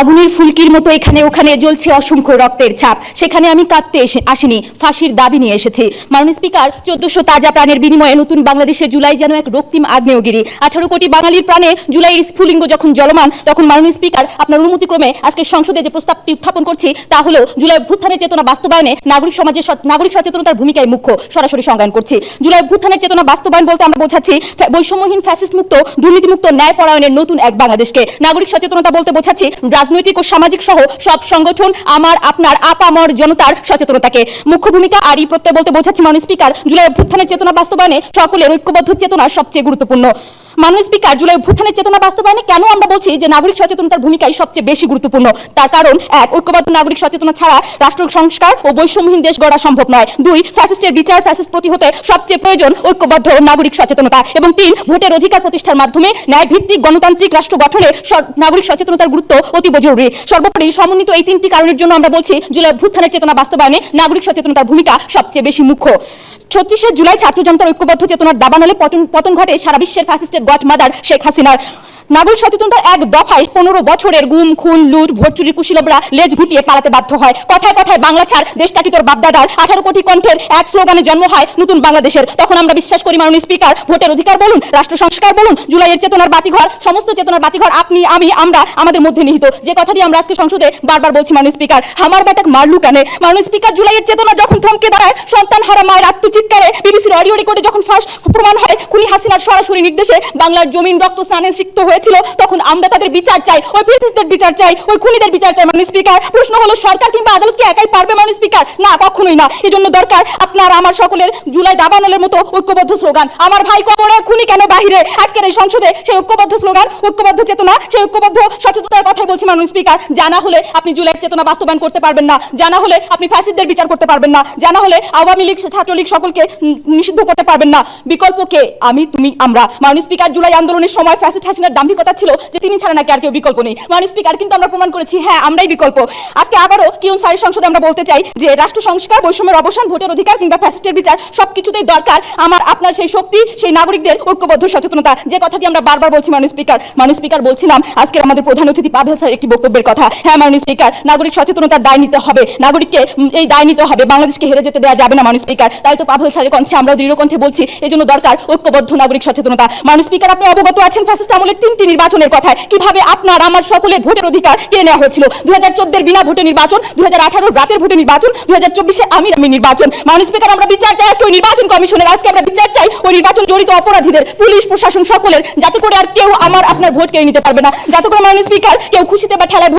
আগুনের ফুলকির মতো এখানে ওখানে জ্বলছে অসংখ্য রক্তের ছাপ। সেখানে আমি কাঁদতে এসে আসিনি, ফাঁসির দাবি নিয়ে এসেছি। মাননীয় স্পিকার, চোদ্দশো তাজা প্রাণের বিনিময়ে নতুন বাংলাদেশে জুলাই যেন এক রক্তিম আগ্নেয়গিরি। আঠারো কোটি বাঙালির প্রাণে জুলাইয়ের স্ফুলিঙ্গ যখন জলমান তখন মাননীয় স্পিকার আপনার অনুমতিক্রমে আজকে সংসদে যে প্রস্তাবটি উত্থাপন করছি, তা হলো জুলাই অভ্যুত্থানের চেতনা বাস্তবায়নে নাগরিক সমাজের নাগরিক সচেতনতার ভূমিকায় মুখ্য, সরাসরি সংজ্ঞান করছি। জুলাই অভ্যুত্থানের চেতনা বাস্তবায়ন বলতে আমরা বোঝাচ্ছি বৈষম্যহীন ফ্যাসিস্ট মুক্ত দুর্নীতিমুক্ত ন্যায় পরায়ণের নতুন এক বাংলাদেশকে। নাগরিক সচেতনতা বলতে বোঝাচ্ছি রাজনৈতিক ও সামাজিক সহ সব সংগঠন, আমার, আপনার, আপামর জনতার সচেতনতাকে। মুখ্য ভূমিকা আর এই প্রত্যয় বলতে বোঝাচ্ছি মাননীয় স্পিকার, জুলাই অভ্যুত্থানের চেতনা বাস্তবায়নে সকলের ঐক্যবদ্ধ চেতনা সবচেয়ে গুরুত্বপূর্ণ। মাননীয় স্পিকার জুলাই অভ্যুত্থানের চেতনা বাস্তবায়নে? কেন আমরা বলছি যে নাগরিক সচেতনতার ভূমিকাই সবচেয়ে বেশি গুরুত্বপূর্ণ? তার কারণ, এক, ঐক্যবদ্ধ নাগরিক সচেতনা ছাড়া রাষ্ট্র সংস্কার ও বৈষম্যহীন দেশ গড়া সম্ভব নয়। দুই, ফ্যাসিস্টের বিচার ফ্যাসিস্ট প্রতিহতে সবচেয়ে প্রয়োজন ঐক্যবদ্ধ নাগরিক সচেতনতা। এবং তিন, ভোটের অধিকার প্রতিষ্ঠার মাধ্যমে ন্যায় ভিত্তিক গণতান্ত্রিক রাষ্ট্র গঠনে নাগরিক সচেতনতার গুরুত্ব অতীব জরুরি। সর্বোপরি সমন্বিত এই তিনটি কারণের জন্য আমরা বলছি, জুলাই অভ্যুত্থানের চেতনা বাস্তবায়নে নাগরিক সচেতনতার ভূমিকা সবচেয়ে বেশি মুখ্য। ছত্রিশে জুলাই ছাত্র জনতার ঐক্যবদ্ধ চেতনার দাবানলে পতন পতন ঘটে সারা বিশ্বের ফ্যাসিস্টের গট মাদার শেখ হাসিনার। নাগরিক সচেতনতার এক দফায় পনেরো বছরের গুম, খুন, লুট ভোট চুরি কুশীলবরা লেজ ঘুটিয়ে পালাতে বাধ্য হয়। কথায় কথায় বাংলা ছাড়, দেশটাকি তোর বাপদাদার। আঠারো কোটি কণ্ঠের এক স্লোগানে জন্ম হয় নতুন বাংলাদেশের। তখন আমরা বিশ্বাস করি মাননীয় স্পিকার, ভোটের অধিকার বলুন, রাষ্ট্র সংস্কার বলুন, জুলাইয়ের চেতনার বাতিঘর, সমস্ত চেতনার বাতিঘর আপনি, আমি, আমরা, আমাদের মধ্যে নিহিত। যে কথাটি আমরা আজকে সংসদে বারবার বলছি মাননীয় স্পিকার, আমার ব্যাটাক মারলু কানে? মাননীয় স্পিকার, জুলাইয়ের চেতনা যখন থমকে দাঁড়ায়, সন্তান হারা মায়ের আত্মচিৎকারে, বিবিসির অডিও রেকর্ডে যখন ফাঁস প্রমাণ হয়, খুনি হাসিনার সরাসরি নির্দেশে, বাংলার জমিন রক্ত স্নানে সিক্ত হয়েছিল, তখন আমরা তাদের বিচার চাই। ওই ফেসিস্টদের বিচার চাই, ওই খুনিদের বিচার চাই মাননীয় স্পিকার। প্রশ্ন হলো, সরকার কিংবা আদালত কি একাই পারবে মাননীয় স্পিকার? না, কখনোই না। এজন্য দরকার আপনার, আমার সকলের জুলাই দাবানলের মতো ঐক্যবদ্ধ স্লোগান। আমার ভাই কবরে খুনি কেন বাহিরে? আজকের এই সংসদে সেই ঐক্যবদ্ধ স্লোগান, ঐক্যবদ্ধ চেতনা, সেই ঐক্যবদ্ধ সচেতনতার কথাই বলছি মাননীয় স্পিকার। জানা হলে আপনি জুলাই চেতনা বাস্তবায়ন করতে পারবেন না। জানা হলে আপনি ফ্যাসিস্টদের বিচার করতে পারবেন না। জানা হলে আওয়ামী লীগ, ছাত্রলীগ সকলকে নিষিদ্ধ করতে পারবেন না। বিকল্প কে? আমি, তুমি, আমরা। মাননীয় স্পিকার, জুলাই আন্দোলনের সময় ফ্যাসিস্ট হাসিনার দাম্ভিকতা ছিল যে তিনি ছাড়া নাকি আর কেউ বিকল্প নেই। মাননীয় স্পিকার কিন্তু আমরা প্রমাণ করেছি হ্যাঁ আমরাই বিকল্প। আজকে আবারও কিউন সারি সংসদে আমরা বলতে চাই যে রাষ্ট্র সংস্কার, বৈষম্যের অবসান, ভোটের অধিকার কিংবা ফ্যাসিস্টের বিচার সবকিছুতেই দরকার আমার, আপনার সেই শক্তি, সেই নাগরিকদের ঐক্যবদ্ধ সচেতনতা। যে কথাটি আমরা বারবার বলছি মাননীয় স্পিকার মাননীয় স্পিকার বলছিলাম আজকে আমাদের প্রধান অতিথি পাভেল স্যার একটি বক্তব্যের কথা। হ্যাঁ মাননীয় স্পিকার নাগরিক সচেতনতার দায় নিতে হবে। নাগরিককে এই দায় নিতে হবে। বাংলাদেশকে হেরে যেতে দেওয়া যাবে না মাননীয় স্পিকার তাই তো পাভেল স্যারের কণ্ঠে আমরা দৃঢ় কণ্ঠে বলছি এই জন্য দরকার ঐক্যবদ্ধ নাগরিক সচেতনতা। মাননীয় স্পিকার আপনি অবগত আছেন ফ্যাসিস্ট আমলের তিনটি নির্বাচনের কথায় কীভাবে আপনার, আমার সকলের ভোটের অধিকার কেড়ে নেওয়া হয়েছিল? দু হাজার বিনা ভোটে নির্বাচন দু হাজার রাতের ভোটে নির্বাচন দু হাজার চব্বিশে আমি আমি নির্বাচন। মানুষ স্পিকার আমরা বিচার চাই, আজকে ওই নির্বাচন কমিশনের, আজকে আমরা বিচার চাই ওই নির্বাচন জড়িত অপরাধীদের, পুলিশ, প্রশাসন সকলের, যাতে করে আর কেউ আমার, আপনার ভোট কেড়ে নিতে পারবে না। যাতে করে মাননীয় স্পিকার কেউ খুশিতে বা ঠেলায়